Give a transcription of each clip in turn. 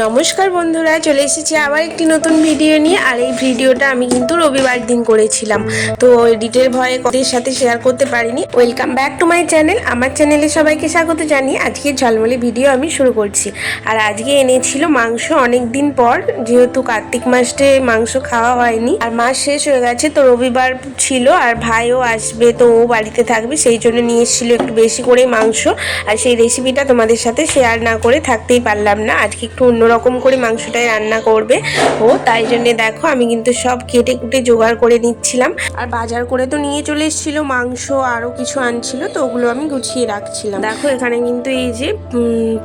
নমস্কার বন্ধুরা, চলে এসেছি আবার একটি নতুন ভিডিও নিয়ে। আর এই ভিডিওটা আমি কিন্তু রবিবার দিন করেছিলাম। তো এডিটের ভয়ে কদের সাথে শেয়ার করতে পারিনি। Welcome back to my channel আমার চ্যানেলে সবাইকে স্বাগত জানিয়ে আজকে ঝলমলে ভিডিও আমি শুরু করছি। আর আজকে এনেছিল মাংস অনেক দিন পর, যেহেতু কার্তিক মাসে মাংস খাওয়া হয়নি। আর মাস শেষ হয়ে গেছে, তো রবিবার ছিল। আর ভাইও আসবে, তো ও বাড়িতে থাকবে। সেই জন্য নিয়ে এসেছিল একটু বেশি করে মাংস। আর সেই রেসিপিটা তোমাদের সাথে শেয়ার না করে থাকতেই পারলাম না। আজকে একটু অন্যরকম করে মাংসটাই রান্না করবে ও, তাই জন্য দেখো আমি কিন্তু সব কেটে কুটে জোগাড় করে নিচ্ছিলাম। আর বাজার করে তো নিয়ে চলে এসেছিল, মাংস আরও কিছু আনছিল, তো ওগুলো আমি গুছিয়ে রাখছিলাম। দেখো এখানে কিন্তু এই যে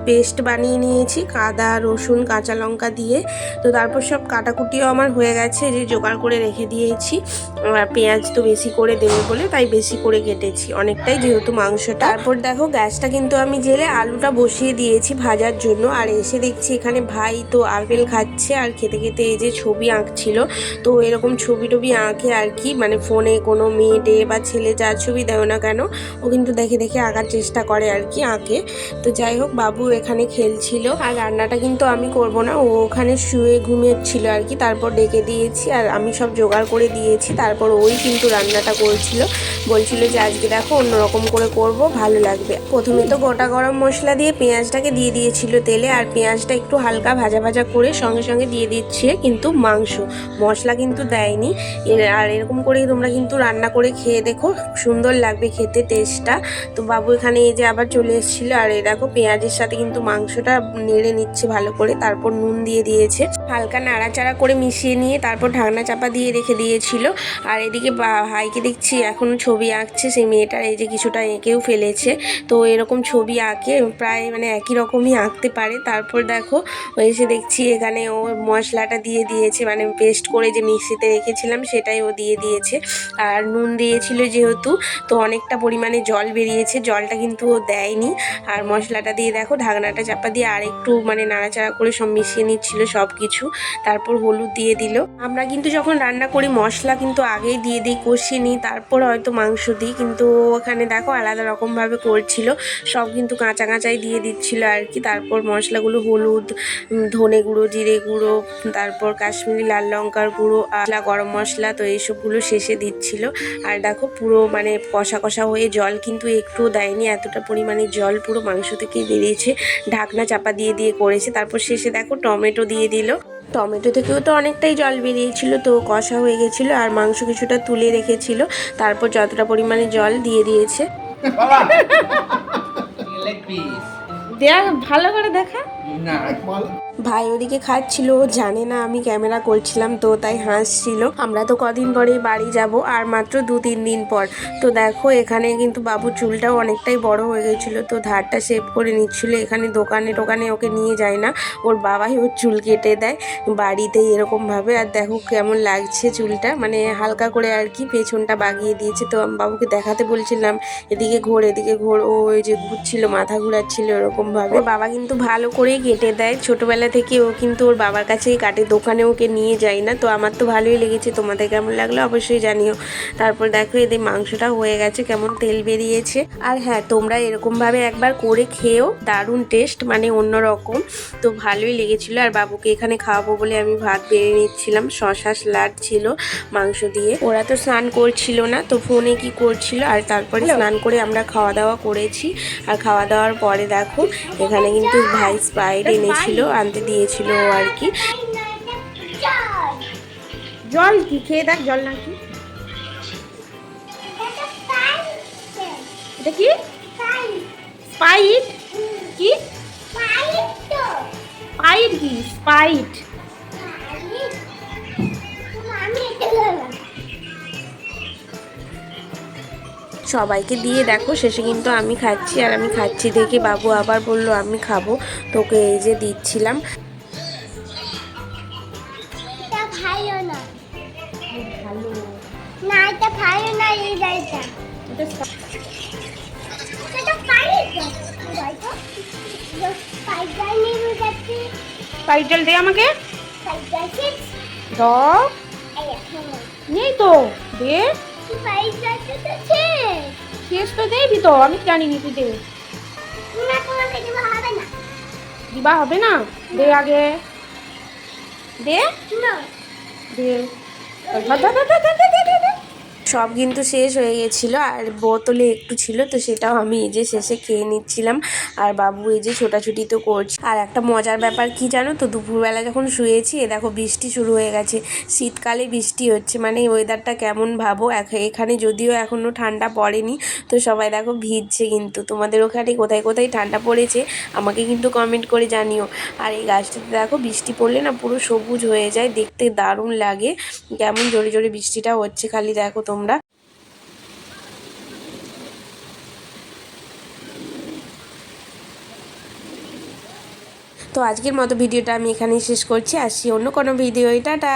পেস্ট বানিয়ে নিয়েছি, কাদা, রসুন, কাঁচা লঙ্কা দিয়ে। তো তারপর সব কাটাকুটিও আমার হয়ে গেছে, যে জোগাড় করে রেখে দিয়েছি। আর পেঁয়াজ তো বেশি করে দেবো বলে, তাই বেশি করে কেটেছি, অনেকটাই যেহেতু মাংসটা। তারপর দেখো গ্যাসটা কিন্তু আমি জেলে আলুটা বসিয়ে দিয়েছি ভাজার জন্য, আর এসে দেখছি এখানে ভাই তো আপেল খাচ্ছে আর খেতে খেতে এই যে ছবি আঁকছিল, তো এরকম ছবি টবি আঁকে আর কি মানে ফোনে কোনো মেয়ে টেয়ে বা ছেলে যা ছবি দেয় না কেন, ও কিন্তু দেখে দেখে আঁকার চেষ্টা করে আর কি আঁকে। তো যাই হোক, বাবু এখানে খেলছিল আর রান্নাটা কিন্তু আমি করব না, ও ওখানে শুয়ে ঘুমিয়েছিল আর কি, তারপর ডেকে দিয়েছি আর আমি সব জোগাড় করে দিয়েছি, তারপর ওই কিন্তু রান্নাটা করছিল। বলছিল যে আজকে দেখো অন্যরকম করে করব, ভালো লাগবে। প্রথমে তো গোটা গরম মশলা দিয়ে পেঁয়াজটাকে দিয়ে দিয়েছিল তেলে, আর পেঁয়াজটা একটু হালকা ভাজা ভাজা করে সঙ্গে সঙ্গে দিয়ে দিচ্ছে কিন্তু মাংস। মশলা কিন্তু দেয়নি। আর এরকম করেই তোমরা কিন্তু রান্না করে খেয়ে দেখো। সুন্দর লাগবে খেতে টেস্টটা তো বাবু এখানে এই যে আবার চলে এসেছিল। আর এ দেখো, পেঁয়াজের সাথে কিন্তু মাংসটা নেড়ে নিচ্ছে ভালো করে। তারপর নুন দিয়ে দিয়েছে। হালকা নাড়াচাড়া করে মিশিয়ে নিয়ে তারপর ঢাকনা চাপা দিয়ে রেখে দিয়েছিল। আর এদিকে ভাইকে দেখছি এখনও ছবি আঁকছে। সেই মেয়েটার এই যে কিছুটা এঁকেও ফেলেছে। তো এরকম ছবি আঁকে, প্রায় মানে একই রকমই আঁকতে পারে। তারপর দেখো এসে দেখছি এখানে ও মশলাটা দিয়ে দিয়েছে মানে পেস্ট করে যে মিক্সিতে রেখেছিলাম সেটাই ও দিয়ে দিয়েছে। আর নুন দিয়েছিল যেহেতু, তো অনেকটা পরিমাণে জল বেরিয়েছে, জলটা কিন্তু ও দেয়নি। আর মশলাটা দিয়ে দেখো ঢাকনাটা চাপা দিয়ে আর একটু মানে নাড়াচাড়া করে সব মিশিয়ে নিচ্ছিল সব কিছু তারপর হলুদ দিয়ে দিল। আমরা কিন্তু যখন রান্না করি, মশলা কিন্তু আগেই দিয়ে দিই কষিয়ে নিই, তারপর হয়তো মাংস দিই। কিন্তু ওখানে দেখো আলাদা রকমভাবে করছিল। সব কিন্তু কাঁচা কাঁচাই দিয়ে দিচ্ছিল আর কি। তারপর মশলাগুলো হলুদ ধনে গুঁড়ো, জিরে গুঁড়ো, তারপর কাশ্মীরি লাল লঙ্কার গুঁড়ো আলা গরম মশলা, তো এইসবগুলো শেষে দিচ্ছিল। আর দেখো পুরো মানে কষা কষা হয়ে জল কিন্তু একটুও দেয়নি, এতটা পরিমাণে জল পুরো মাংস থেকেই বেরিয়েছে। ঢাকনা চাপা দিয়ে দিয়ে করেছে, তারপর শেষে দেখো টমেটো দিয়ে দিল। টমেটো থেকেও তো অনেকটাই জল বেরিয়েছিল, তো কষা হয়ে গেছিল আর মাংস কিছুটা তুলে রেখেছিল, তারপর যতটা পরিমাণে জল দিয়ে দিয়েছে। দেখ ভালো করে দেখা। না। ভাই ওদিকে খাচ্ছিল ও জানে না আমি ক্যামেরা করছিলাম তো তাই হাসছিল। আমরা তো কদিন পরেই বাড়ি যাব আর মাত্র দু তিন দিন পর। তো দেখো এখানে কিন্তু বাবুর চুলটাও অনেকটাই বড় হয়ে গেছিল তো ধারটা শেভ করে নিচ্ছিল। এখানে দোকানে টোকানে ওকে নিয়ে যায় না ওর বাবাই ওর চুল কেটে দেয় বাড়িতেই এরকমভাবে। আর দেখো কেমন লাগছে চুলটা মানে হালকা করে আর কি পেছনটা বাগিয়ে দিয়েছে। তো বাবুকে দেখাতে বলছিলাম এদিকে ঘোর এদিকে ঘোর। ও ওই যে ঘুরছিল মাথা ঘুরাচ্ছিল এরকমভাবে বাবা কিন্তু ভালো করেই কেটে দেয়। ছোটবেলা থেকে ও কিন্তু ওর বাবার কাছেই কাটে দোকানে ওকে নিয়ে যায় না। তো আমার তো ভালোই লেগেছে তোমাদের কেমন লাগল অবশ্যই জানিও। তারপর দেখো এদের মাংসটা হয়ে গেছে কেমন তেল বেরিয়েছে। আর হ্যাঁ তোমরা এরকমভাবে একবার করে খেয়েও দারুণ টেস্ট মানে অন্যরকম। তো ভালোই লেগেছিলো আর বাবুকে এখানে খাওয়াবো বলে আমি ভাত বেড়ে নিচ্ছিলাম। শশা স্লাড ছিল মাংস দিয়ে। ওরা তো স্নান করছিল না তো ফোনে কি করছিল? আর তারপরে স্নান করে আমরা খাওয়া দাওয়া করেছি। আর খাওয়া দাওয়ার পরে দেখো এখানে কিন্তু ভাই স্প্রাইট এনেছিল আনতে দিয়েছিল ও আর কি। জল কি? খেয়ে দেখ জল নাকি এটা কি? স্পাইট কি? স্পাইট কি? স্পাইট সবাইকে দিয়ে দেখো শেষে কিন্তু আমি খাচ্ছি আর আমি খাচ্ছি দেখে বাবু আবার বলল আমি খাব। তোকে এই যে দিচ্ছিলাম। দে আমাকে। নেই তো দে। শেষ তো দেবি তো আমি জানি নি তুই দে দেবো হবে না? দে আগে। দে দে সব কিন্তু শেষ হয়ে গেছিল, আর বোতলে একটু ছিল তো সেটাও আমি এই যে শেষে খেয়ে নিচ্ছিলাম। আর বাবু এই যে ছোটাছুটি তো করছে। আর একটা মজার ব্যাপার কি জানো তো, দুপুরবেলা যখন শুয়েছি, এ দেখো বৃষ্টি শুরু হয়ে গেছে। শীতকালে বৃষ্টি হচ্ছে মানে ওয়েদারটা কেমন ভাবো? এখ- এখানে যদিও এখনও ঠান্ডা পড়েনি, তো সবাই দেখো ভিজছে কিন্তু। তোমাদের ওখানে কোথায় কোথায় ঠান্ডা পড়েছে, আমাকে কিন্তু কমেন্ট করে জানিও। আর এই গাছটাতে দেখো বৃষ্টি পড়লে না পুরো সবুজ হয়ে যায়, দেখতে দারুণ লাগে। কেমন জোরে জোরে বৃষ্টিটা হচ্ছে, খালি দেখো তোমরা। তো আজকের মতো ভিডিওটা আমি এখানেই শেষ করছি। আসি অন্য কোনো ভিডিও টাটা!